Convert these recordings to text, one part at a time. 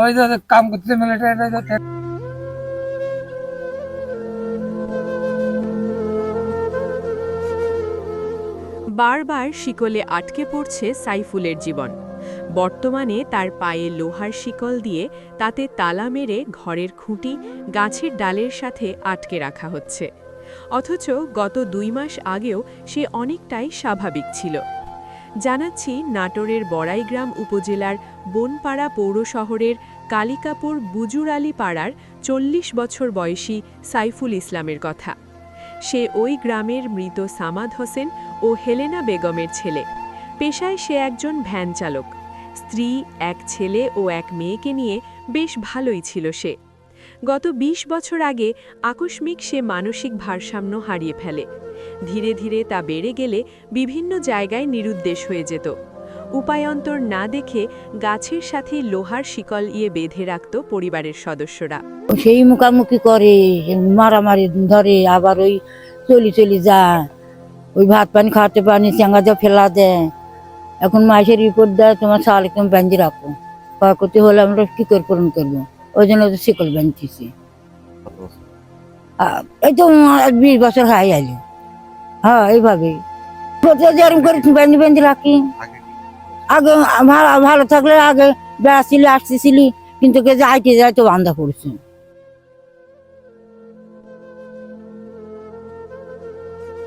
ওই যে কাম করতে মিলিটারি বারবার শিকলে আটকে পড়ছে সাইফুলের জীবন। বর্তমানে তার পায়ে লোহার শিকল দিয়ে তাতে তালা মেরে ঘরের খুঁটি গাছের ডালের সাথে আটকে রাখা হচ্ছে। অথচ গত দুই মাস আগেও সে অনেকটাই স্বাভাবিক ছিল। জানাচ্ছি নাটোরের বড়াইগ্রাম উপজেলার বনপাড়া পৌর শহরের কালিকাপুর বুজুর আলী পাড়ার চল্লিশ বছর বয়সী সাইফুল ইসলামের কথা। সে ওই গ্রামের মৃত সামাদ হোসেন ও হেলেনা বেগমের ছেলে। পেশায় সে একজন ভ্যান চালক স্ত্রী, এক ছেলে ও এক মেয়েকে নিয়ে বেশ ভালোই ছিল সে। গত ২০ বছর আগে আকস্মিক সে মানসিক ভারসাম্য হারিয়ে ফেলে। ধীরে ধীরে তা বেড়ে গেলে বিভিন্ন জায়গায় নিরুদ্দেশ হয়ে যেত। উপায়ন্তর না দেখে গাছের সাথে লোহার শিকল ইয়ে বেঁধে রাখত পরিবারের সদস্যরা। সেই মুখামুখি করে মারামারি ধরে, আবার ওই চলি চলি যায়। ওই ভাত পানি খাওয়াতে পানি চেঙ্গা যা ফেলা দেয়। এখন মাসের রিপোর্ট দেয়, তোমার সাল একদম ব্যাঞ্জি রাখো। ক্ষয়ক্ষতি হলে আমরা কি করে পূরণ করব? ওই জন্য তো শিকল বাঁধতেছি আ- এই তো আজ বিশ বছর হাই আলি হ্যাঁ এইভাবেই। প্রত্যেক যেরকম করে বেঁধে বেঁধে রাখি। আগে ভালো ভালো থাকলে আগে বেড়াচ্ছিলি আসতেছিলি কিন্তু কে যাইতে যাই তো বান্ধা পড়ছে।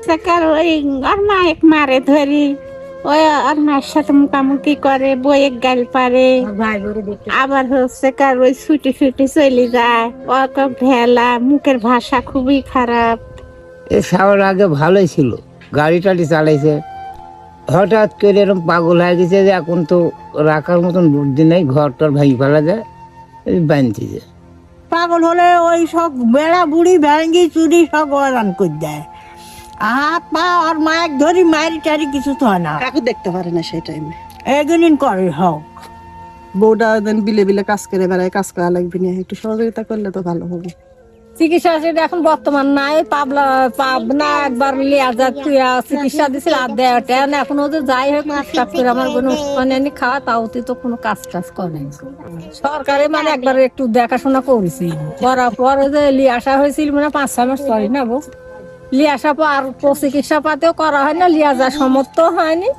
সকাল ওই আর মায়ের মারে ধরি। ওই আর মায়ের সাথে মুখামুখি করে বইয়ের গাল পারে ভাই বলে দেখতে আবার হচ্ছে কার ওই ছুটি ছুটি চলে যায়। অত ভেলা মুখের ভাষা খুবই খারাপ। এ সাওয়ার আগে ভালোই ছিল গাড়ি টাড়ি চালাইছে। হঠাৎ করে এরকম পাগল হয়ে গেছে যে এখন তো রাখার মতন বুদ্ধি নেই ঘর টর ভেঙে ফেলা যায় এই বানতেছে পাগল হলে ওই সব বেড়া বুড়ি ভেঙ্গি চুরি সব রান করে দেয়। হাত পা আর মায়ের ধরি মায়ের টারি কিছু তো হয় না। কাকু দেখতে পারে না সেই টাইমে এগিন করে হোক। বউটা দেন বিলে বিলে কাজ করে বেড়ায় কাজ করা লাগবে না একটু সহযোগিতা করলে তো ভালো হবে। চিকিৎসা সেটা এখন বর্তমান নাই পাবলা পাবনা একবার লিয়া যা তুই চিকিৎসা দিছিল আর এখন ওদের যাই হোক করে আমার কোনো মানে এনে খাওয়া তাও তো কোনো কাজ টাজ করে। সরকারে মানে একবার একটু দেখাশোনা করেছি। করার পরে যে লিয়ে আসা হয়েছিল মানে পাঁচ ছয় মাস পরে না বউ? লিয়ে আসা পর আর চিকিৎসা পাতেও করা হয় না লিয়া যা সমর্থ হয়নি।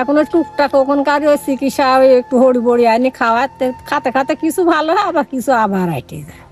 এখন ওই টুকটাক ওখানকার ওই চিকিৎসা একটু হড়ি বড়ি আনি খাওয়াতে, খাতে খাতে কিছু ভালো হয়, আবার কিছু আবার আইটে যায়।